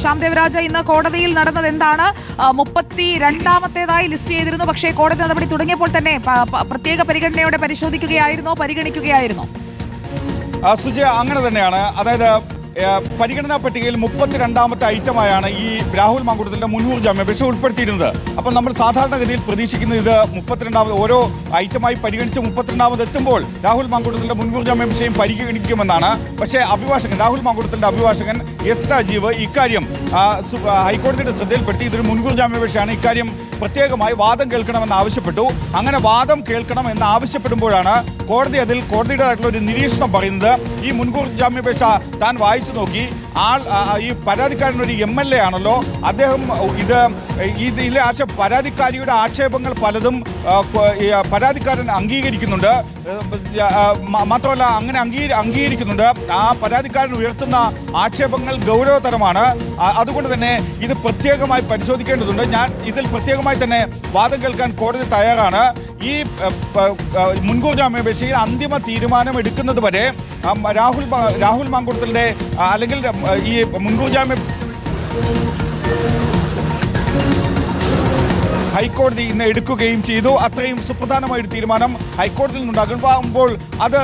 ശ്യാം ദേവരാജ ഇന്ന് കോടതിയിൽ നടന്നത് എന്താണ്? മുപ്പത്തി രണ്ടാമത്തേതായി ലിസ്റ്റ് ചെയ്തിരുന്നു. പക്ഷേ കോടതി നടപടി തുടങ്ങിയപ്പോൾ തന്നെ പ്രത്യേക പരിഗണനയോടെ പരിശോധിക്കുകയായിരുന്നോ? പരിഗണിക്കുകയായിരുന്നോ? സുജയ അങ്ങനെ തന്നെയാണ്. അതായത് പരിഗണനാ പട്ടികയിൽ മുപ്പത്തി രണ്ടാമത്തെ ഐറ്റമായാണ് ഈ രാഹുൽ മാങ്കുട്ടത്തിന്റെ മുൻകൂർ ജാമ്യാപേക്ഷ ഉൾപ്പെടുത്തിയിരുന്നത്. അപ്പം നമ്മൾ സാധാരണഗതിയിൽ പ്രതീക്ഷിക്കുന്നത് ഇത് മുപ്പത്തിരണ്ടാമത് ഓരോ ഐറ്റമായി പരിഗണിച്ച് മുപ്പത്തിരണ്ടാമത് എത്തുമ്പോൾ രാഹുൽ മാങ്കുട്ടത്തിന്റെ മുൻകൂർ ജാമ്യാപേക്ഷയും പരിഗണിക്കുമെന്നാണ്. പക്ഷേ അഭിഭാഷകൻ രാഹുൽ മാങ്കുട്ടത്തിന്റെ അഭിഭാഷകൻ എസ് രാജീവ് ഇക്കാര്യം ഹൈക്കോടതിയുടെ ശ്രദ്ധയിൽപ്പെടുത്തി ഇതൊരു മുൻകൂർ ജാമ്യാപേക്ഷയാണ് ഇക്കാര്യം പ്രത്യേകമായി വാദം കേൾക്കണമെന്ന് ആവശ്യപ്പെട്ടു. അങ്ങനെ വാദം കേൾക്കണം എന്ന് ആവശ്യപ്പെടുമ്പോഴാണ് കോടതി അതിൽ കോടതിയുടേതായിട്ടുള്ള ഒരു നിരീക്ഷണം പറയുന്നത്. ഈ മുൻകൂർ ജാമ്യാപേക്ഷ താൻ വായിച്ചു നോക്കി. ആൾ ഈ പരാതിക്കാരൻ ഒരു എം എൽ എ ആണല്ലോ. അദ്ദേഹം ഇത് ഇതിലെ ആക്ഷേപ പരാതിക്കാരിയുടെ ആക്ഷേപങ്ങൾ പലതും പരാതിക്കാരൻ അംഗീകരിക്കുന്നുണ്ട്. മാത്രമല്ല അങ്ങനെ അംഗീ- അംഗീകരിക്കുന്നുണ്ട്. ആ പരാതിക്കാരൻ ഉയർത്തുന്ന ആക്ഷേപങ്ങൾ ഗൗരവതരമാണ്. അതുകൊണ്ട് തന്നെ ഇത് പ്രത്യേകമായി പരിശോധിക്കേണ്ടതുണ്ട്. ഞാൻ ഇതിൽ പ്രത്യേകമായി തന്നെ വാദം കേൾക്കാൻ കോടതി തയ്യാറാണ്. ഈ മുൻകൂർ ജാമ്യാപേക്ഷയിൽ അന്തിമ തീരുമാനം എടുക്കുന്നത് വരെ രാഹുൽ രാഹുൽ മാങ്കുളത്തിന്റെ അല്ലെങ്കിൽ ഈ മുൻകൂർ ജാമ്യ ഹൈക്കോടതി ഇന്ന് എടുക്കുകയും ചെയ്തു. അത്രയും സുപ്രധാനമായ ഒരു തീരുമാനം ഹൈക്കോടതിയിൽ നിന്നുണ്ടാകുമ്പോൾ അത്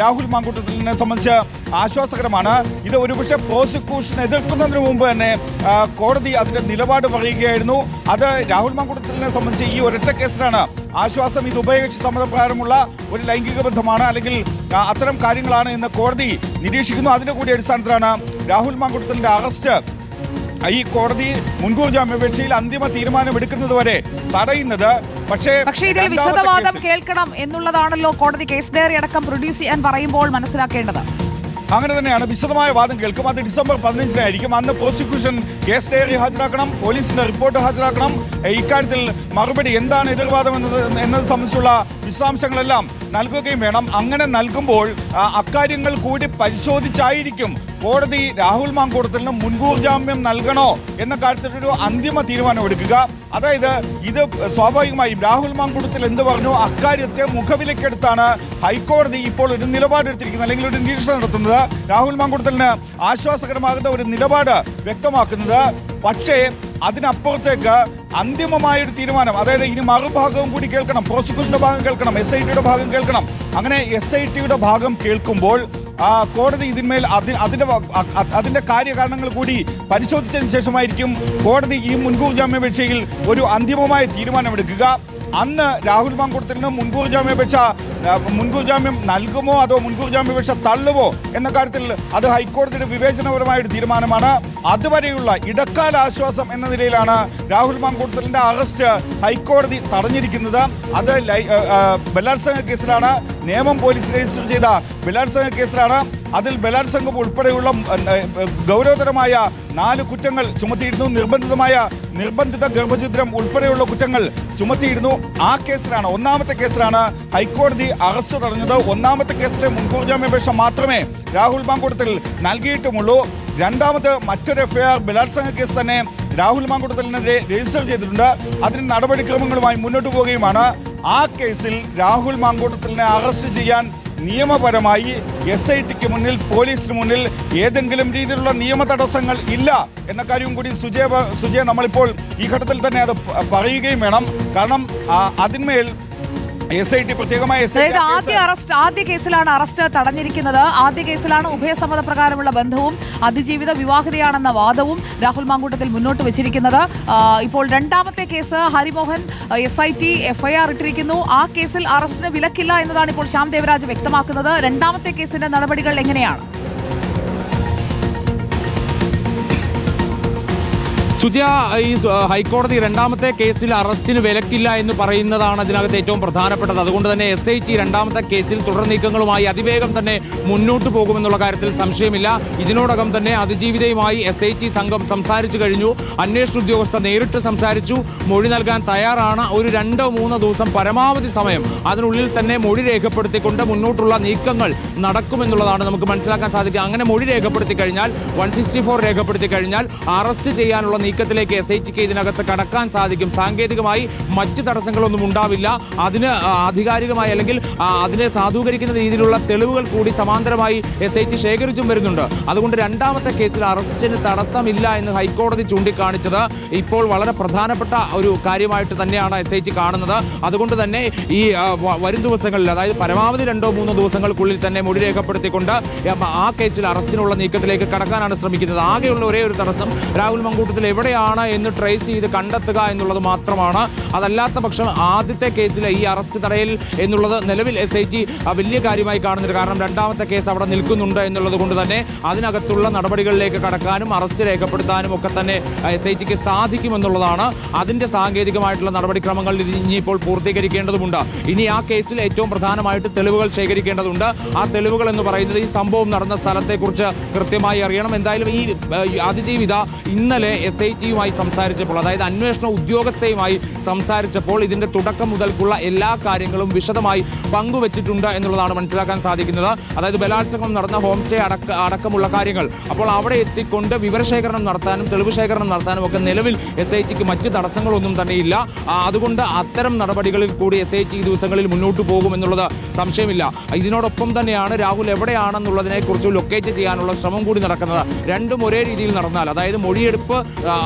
രാഹുൽ മാങ്കൂട്ടത്തിനെ സംബന്ധിച്ച് ആശ്വാസകരമാണ്. ഇത് ഒരുപക്ഷെ പ്രോസിക്യൂഷൻ എതിർക്കുന്നതിന് മുമ്പ് തന്നെ കോടതി അതിന്റെ നിലപാട് പറയുകയായിരുന്നു. അത് രാഹുൽ മാങ്കൂട്ടത്തിനെ സംബന്ധിച്ച് ഈ ഒരൊറ്റ കേസിലാണ്. ആശ്വാസം ഇത് ഉഭയകക്ഷി സമ്മതപ്രകാരമുള്ള ഒരു ലൈംഗിക ബന്ധമാണ്. അല്ലെങ്കിൽ അത്തരം കാര്യങ്ങളാണ് എന്ന് കോടതി നിരീക്ഷിക്കുന്നു അതിന്റെ കൂടി അടിസ്ഥാനത്തിലാണ് രാഹുൽ മാങ്കൂട്ടത്തിന്റെ അറസ്റ്റ്. ഈ കോടതി മുൻകൂർ ജാമ്യാപേക്ഷയിൽ അന്തിമ തീരുമാനം വരെ തടയുന്നത് പക്ഷേ പക്ഷേ ഇതിൽ വിശദവാദം കേൾക്കണം എന്നുള്ളതാണല്ലോ കോടതി കേസ് ഡയറി അടക്കം പ്രൊഡ്യൂസ് ചെയ്യാൻ പറയുമ്പോൾ മനസ്സിലാക്കേണ്ടത്. അങ്ങനെ തന്നെയാണ് വിശദമായ വാദം കേൾക്കും. അത് ഡിസംബർ പതിനഞ്ചിനായിരിക്കും. അന്ന് പ്രോസിക്യൂഷൻ കേസ് ഡയറി ഹാജരാക്കണം പോലീസിന്റെ റിപ്പോർട്ട് ഹാജരാക്കണം. ഇക്കാര്യത്തിൽ മറുപടി എന്താണ് എതിർവാദം എന്നത് എന്നത് സംബന്ധിച്ചുള്ള വിശദാംശങ്ങളെല്ലാം നൽകുകയും വേണം. അങ്ങനെ നൽകുമ്പോൾ അക്കാര്യങ്ങൾ കൂടി പരിശോധിച്ചായിരിക്കും കോടതി രാഹുൽ മാങ്കൂടത്തിന് മുൻകൂർ ജാമ്യം നൽകണോ എന്ന കാര്യത്തിലൊരു അന്തിമ തീരുമാനം എടുക്കുക. അതായത് ഇത് സ്വാഭാവികമായും രാഹുൽ മാങ്കൂടത്തിൽ എന്ത് പറഞ്ഞു? അക്കാര്യത്തെ മുഖവിലക്കെടുത്താണ് ഹൈക്കോടതി ഇപ്പോൾ ഒരു നിലപാടെടുത്തിരിക്കുന്നത് അല്ലെങ്കിൽ ഒരു നിരീക്ഷണം നടത്തുന്നത്. രാഹുൽ മാങ്കൂടത്തിന് ആശ്വാസകരമാകുന്ന ഒരു നിലപാട് വ്യക്തമാക്കുന്നത്. പക്ഷേ അതിനപ്പുറത്തേക്ക് അന്തിമമായ ഒരു തീരുമാനം അതായത് ഇനി മറുഭാഗവും കൂടി കേൾക്കണം പ്രോസിക്യൂഷന്റെ ഭാഗം കേൾക്കണം എസ് ഐ ടിയുടെ ഭാഗം കേൾക്കണം. അങ്ങനെ എസ് ഐ ടിയുടെ ഭാഗം കേൾക്കുമ്പോൾ കോടതി ഇതിന്മേൽ അതി- അതിന്റെ അതിന്റെ കാര്യകാരണങ്ങൾ കൂടി പരിശോധിച്ചതിന് ശേഷമായിരിക്കും കോടതി ഈ മുൻകൂർ ജാമ്യാപേക്ഷയിൽ ഒരു അന്തിമമായ തീരുമാനമെടുക്കുക. അന്ന് രാഹുൽ മാങ്കുടത്തിന് മുൻകൂർ ജാമ്യാപേക്ഷ മുൻകൂർ ജാമ്യം നൽകുമോ അതോ മുൻകൂർ ജാമ്യാപേക്ഷ തള്ളുമോ എന്ന കാര്യത്തിൽ അത് ഹൈക്കോടതിയുടെ വിവേചനപരമായ ഒരു തീരുമാനമാണ്. അതുവരെയുള്ള ഇടക്കാല ആശ്വാസം എന്ന നിലയിലാണ് രാഹുൽ മാങ്കൂട്ടലിന്റെ അറസ്റ്റ് ഹൈക്കോടതി തടഞ്ഞിരിക്കുന്നത്. അത് ബലാത്സംഗ കേസിലാണ്. നിയമം പോലീസ് രജിസ്റ്റർ ചെയ്ത ബലാത്സംഗ കേസിലാണ്. അതിൽ ബലാത്സംഗം ഉൾപ്പെടെയുള്ള ഗൗരവതരമായ നാല് കുറ്റങ്ങൾ ചുമത്തിയിരുന്നു. നിർബന്ധിതമായ നിർബന്ധിത ഗർഭഛിദ്രം ഉൾപ്പെടെയുള്ള കുറ്റങ്ങൾ ചുമത്തിയിരുന്നു. ആ കേസിലാണ് ഒന്നാമത്തെ കേസിലാണ് ഹൈക്കോടതി അറസ്റ്റ് തടഞ്ഞത്. ഒന്നാമത്തെ കേസിലെ മുൻകൂർ ജാമ്യാപേക്ഷ മാത്രമേ രാഹുൽ മാങ്കൂട്ടത്തിൽ നൽകിയിട്ടുമുള്ളൂ. രണ്ടാമത് മറ്റൊരു എഫ്ഐആർ ബലാത്സംഗ കേസ് തന്നെ രാഹുൽ മാങ്കൂട്ടത്തിനെതിരെ രജിസ്റ്റർ ചെയ്തിട്ടുണ്ട്. അതിന് നടപടിക്രമങ്ങളുമായി മുന്നോട്ട് പോവുകയുമാണ്. ആ കേസിൽ രാഹുൽ മാങ്കൂട്ടത്തിനെ അറസ്റ്റ് ചെയ്യാൻ നിയമപരമായി എസ് ഐ ടിക്ക് മുന്നിൽ പോലീസിന് മുന്നിൽ ഏതെങ്കിലും രീതിയിലുള്ള നിയമ തടസ്സങ്ങൾ ഇല്ല എന്ന കാര്യവും കൂടി സുജയ സുജയ നമ്മളിപ്പോൾ ഈ ഘട്ടത്തിൽ തന്നെ അത് പറയുകയും വേണം. കാരണം അതിന്മേൽ അതായത് ആദ്യ അറസ്റ്റ് ആദ്യ കേസിലാണ് അറസ്റ്റ് തടഞ്ഞിരിക്കുന്നത്. ആദ്യ കേസിലാണ് ഉഭയസമ്മത പ്രകാരമുള്ള ബന്ധവും അതിജീവിത വിവാഹിതയാണെന്ന വാദവും രാഹുൽ മാങ്കൂട്ടത്തിൽ മുന്നോട്ട് വെച്ചിരിക്കുന്നത്. ഇപ്പോൾ രണ്ടാമത്തെ case Harimohan S I T FIR ഇട്ടിരിക്കുന്നു. ആ കേസിൽ അറസ്റ്റിന് വിലക്കില്ല എന്നതാണ് ഇപ്പോൾ ശ്യാം ദേവരാജ് വ്യക്തമാക്കുന്നത്. രണ്ടാമത്തെ കേസിന്റെ നടപടികൾ എങ്ങനെയാണ്? സുജയ ഈ ഹൈക്കോടതി രണ്ടാമത്തെ കേസിൽ അറസ്റ്റിന് വിലക്കില്ല എന്ന് പറയുന്നതാണ് അതിനകത്ത് ഏറ്റവും പ്രധാനപ്പെട്ടത്. അതുകൊണ്ട് തന്നെ എസ് ഐ ടി രണ്ടാമത്തെ കേസിൽ തുടർ നീക്കങ്ങളുമായി അതിവേഗം തന്നെ മുന്നോട്ട് പോകുമെന്നുള്ള കാര്യത്തിൽ സംശയമില്ല. ഇതിനോടകം തന്നെ അതിജീവിതയുമായി എസ് ഐ ടി സംഘം സംസാരിച്ചു കഴിഞ്ഞു. അന്വേഷണ ഉദ്യോഗസ്ഥ നേരിട്ട് സംസാരിച്ചു. മൊഴി നൽകാൻ തയ്യാറാണ്. ഒരു രണ്ടോ മൂന്നോ ദിവസം പരമാവധി സമയം അതിനുള്ളിൽ തന്നെ മൊഴി രേഖപ്പെടുത്തിക്കൊണ്ട് മുന്നോട്ടുള്ള നീക്കങ്ങൾ നടക്കുമെന്നുള്ളതാണ് നമുക്ക് മനസ്സിലാക്കാൻ സാധിക്കുക. അങ്ങനെ മൊഴി രേഖപ്പെടുത്തി കഴിഞ്ഞാൽ വൺ രേഖപ്പെടുത്തി കഴിഞ്ഞാൽ അറസ്റ്റ് ചെയ്യാനുള്ള നീക്കം നീക്കത്തിലേക്ക് എസ് ഐ ടിക്ക് ഇതിനകത്ത് കടക്കാൻ സാധിക്കും. സാങ്കേതികമായി മറ്റ് തടസ്സങ്ങളൊന്നും ഉണ്ടാവില്ല. അതിന് ആധികാരികമായി അല്ലെങ്കിൽ അതിനെ സാധൂകരിക്കുന്ന രീതിയിലുള്ള തെളിവുകൾ കൂടി സമാന്തരമായി എസ് ഐ ടി ശേഖരിച്ചും വരുന്നുണ്ട്. അതുകൊണ്ട് രണ്ടാമത്തെ കേസിൽ അറസ്റ്റിന് തടസ്സമില്ല എന്ന് ഹൈക്കോടതി ചൂണ്ടിക്കാണിച്ചത് ഇപ്പോൾ വളരെ പ്രധാനപ്പെട്ട ഒരു കാര്യമായിട്ട് തന്നെയാണ് എസ് ഐ ടി കാണുന്നത്. അതുകൊണ്ട് തന്നെ ഈ വരും ദിവസങ്ങളിൽ അതായത് പരമാവധി രണ്ടോ മൂന്നോ ദിവസങ്ങൾക്കുള്ളിൽ തന്നെ മൊഴി രേഖപ്പെടുത്തിക്കൊണ്ട് ആ കേസിൽ അറസ്റ്റിനുള്ള നീക്കത്തിലേക്ക് കടക്കാനാണ് ശ്രമിക്കുന്നത്. ആകെയുള്ള ഒരേ ഒരു തടസ്സം രാഹുൽ മങ്കൂട്ടത്തിൽ എവിടെയാണ് എന്ന് ട്രേസ് ചെയ്ത് കണ്ടെത്തുക എന്നുള്ളത് മാത്രമാണ്. അതല്ലാത്ത പക്ഷം ആദ്യത്തെ കേസിലെ ഈ അറസ്റ്റ് തടയൽ എന്നുള്ളത് നിലവിൽ എസ് ഐ വലിയ കാര്യമായി കാണുന്നുണ്ട്. കാരണം രണ്ടാമത്തെ കേസ് അവിടെ നിൽക്കുന്നുണ്ട് എന്നുള്ളത് കൊണ്ട് തന്നെ അതിനകത്തുള്ള നടപടികളിലേക്ക് കടക്കാനും അറസ്റ്റ് രേഖപ്പെടുത്താനും ഒക്കെ തന്നെ എസ് ഐ ടിക്ക് സാധിക്കുമെന്നുള്ളതാണ്. അതിന്റെ സാങ്കേതികമായിട്ടുള്ള നടപടിക്രമങ്ങൾ ഇനിയിപ്പോൾ പൂർത്തീകരിക്കേണ്ടതുണ്ട് ഇനി ആ കേസിൽ ഏറ്റവും പ്രധാനമായിട്ട് തെളിവുകൾ ശേഖരിക്കേണ്ടതുണ്ട്. ആ തെളിവുകൾ എന്ന് പറയുന്നത് ഈ സംഭവം നടന്ന സ്ഥലത്തെക്കുറിച്ച് കൃത്യമായി അറിയണം. എന്തായാലും ഈ അതിജീവിത ഇന്നലെ എസ് ഐ ടിയുമായി സംസാരിച്ചപ്പോൾ അതായത് അന്വേഷണ ഉദ്യോഗസ്ഥയുമായി സംസാരിച്ചപ്പോൾ ഇതിന്റെ തുടക്കം മുതൽക്കുള്ള എല്ലാ കാര്യങ്ങളും വിശദമായി പങ്കുവച്ചിട്ടുണ്ട് എന്നുള്ളതാണ് മനസ്സിലാക്കാൻ സാധിക്കുന്നത്. അതായത് ബലാത്സംഗം നടന്ന ഹോം സ്റ്റേ അടക്ക അടക്കമുള്ള കാര്യങ്ങൾ. അപ്പോൾ അവിടെ എത്തിക്കൊണ്ട് വിവരശേഖരണം നടത്താനും തെളിവ് ശേഖരണം നടത്താനും ഒക്കെ നിലവിൽ എസ് ഐ ടിക്ക് മറ്റ് തടസ്സങ്ങളൊന്നും തന്നെയില്ല. അതുകൊണ്ട് അത്തരം നടപടികളിൽ കൂടി എസ് ഐ ടി ദിവസങ്ങളിൽ മുന്നോട്ട് പോകും എന്നുള്ളത് സംശയമില്ല. ഇതിനോടൊപ്പം തന്നെയാണ് രാഹുൽ എവിടെയാണെന്നുള്ളതിനെ കുറിച്ച് ലൊക്കേറ്റ് ചെയ്യാനുള്ള ശ്രമം കൂടി നടക്കുന്നത്. രണ്ടും ഒരേ രീതിയിൽ നടന്നാൽ അതായത് മൊഴിയെടുപ്പ്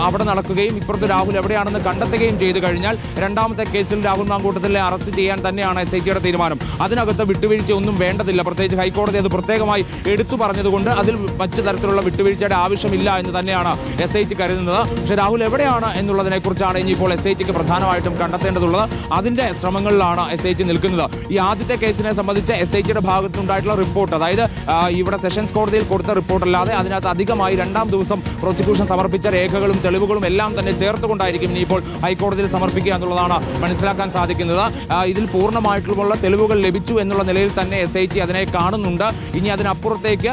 അവിടെ നടക്കുകയും ഇപ്പുറത്ത് രാഹുൽ എവിടെയാണെന്ന് കണ്ടെത്തുകയും ചെയ്തു കഴിഞ്ഞാൽ രണ്ടാമത്തെ കേസിൽ രാഹുൽ മാങ്കൂട്ടത്തിലെ അറസ്റ്റ് ചെയ്യാൻ തന്നെയാണ് എസ് ഐ ടിയുടെ തീരുമാനം. അതിനകത്ത് വിട്ടുവീഴ്ച ഒന്നും വേണ്ടതില്ല. പ്രത്യേകിച്ച് ഹൈക്കോടതി അത് പ്രത്യേകമായി എടുത്തു പറഞ്ഞതുകൊണ്ട് അതിൽ മറ്റു തരത്തിലുള്ള വിട്ടുവീഴ്ചയുടെ ആവശ്യമില്ല എന്ന് തന്നെയാണ് എസ് ഐ ടി കരുതുന്നത്. പക്ഷേ രാഹുൽ എവിടെയാണ് എന്നുള്ളതിനെക്കുറിച്ചാണ് ഇനിയിപ്പോൾ എസ് ഐ ടിക്ക് പ്രധാനമായിട്ടും കണ്ടെത്തേണ്ടതുള്ളത്. അതിന്റെ ശ്രമങ്ങളിലാണ് എസ് ഐ ടി നിൽക്കുന്നത്. ഈ ആദ്യത്തെ കേസിനെ സംബന്ധിച്ച് എസ് ഐ ടിയുടെ ഭാഗത്തുണ്ടായിട്ടുള്ള റിപ്പോർട്ട് അതായത് ഇവിടെ സെഷൻസ് കോടതിയിൽ കൊടുത്ത റിപ്പോർട്ടല്ലാതെ അതിനകത്ത് അധികമായി രണ്ടാം ദിവസം പ്രോസിക്യൂഷൻ സമർപ്പിച്ച രേഖകളും തെളിവുകളും എല്ലാം തന്നെ ചേർത്തുകൊണ്ടായിരിക്കും ഇനിയിപ്പോൾ ഹൈക്കോടതിയിൽ സമർപ്പിക്കുക എന്നുള്ളതാണ് മനസ്സിലാക്കാൻ സാധിക്കുന്നത്. ഇതിൽ പൂർണമായിട്ടുള്ള തെളിവുകൾ ലഭിച്ചു എന്നുള്ള നിലയിൽ തന്നെ എസ് ഐ ടി അതിനെ കാണുന്നുണ്ട്. ഇനി അതിനപ്പുറത്തേക്ക്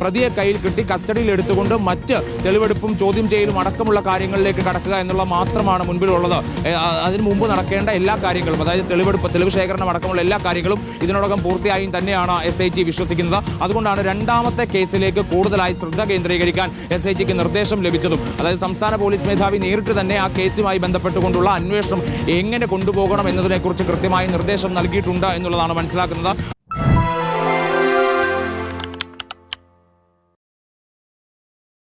പ്രതിയെ കയ്യിൽ കിട്ടി കസ്റ്റഡിയിൽ എടുത്തുകൊണ്ട് മറ്റ് തെളിവെടുപ്പും ചോദ്യം ചെയ്യലും അടക്കമുള്ള കാര്യങ്ങളിലേക്ക് കടക്കുക എന്നുള്ള മാത്രമാണ് മുൻപിലുള്ളത്. അതിനു മുമ്പ് നടക്കേണ്ട എല്ലാ കാര്യങ്ങളും അതായത് തെളിവെടുപ്പ് തെളിവ് ശേഖരണം അടക്കമുള്ള എല്ലാ കാര്യങ്ങളും ഇതിനോടകം പൂർത്തിയായും തന്നെയാണ് എസ് ഐ ടി വിശ്വസിക്കുന്നത്. അതുകൊണ്ടാണ് രണ്ടാമത്തെ കേസിലേക്ക് കൂടുതലായി ശ്രദ്ധ കേന്ദ്രീകരിക്കാൻ എസ് ഐ ടിക്ക് നിർദ്ദേശം ലഭിച്ചതും അതായത് സംസ്ഥാന പോലീസ് മേധാവി നേരിട്ട് തന്നെ ആ കേസുമായി ബന്ധപ്പെട്ടുകൊണ്ടുള്ള അന്വേഷണം എങ്ങനെ കൊണ്ടുപോകണം എന്നതിനെക്കുറിച്ച് കൃത്യമായി നിർദ്ദേശം നൽകിയിട്ടുണ്ട് എന്നുള്ളതാണ് മനസ്സിലാക്കുന്നത്.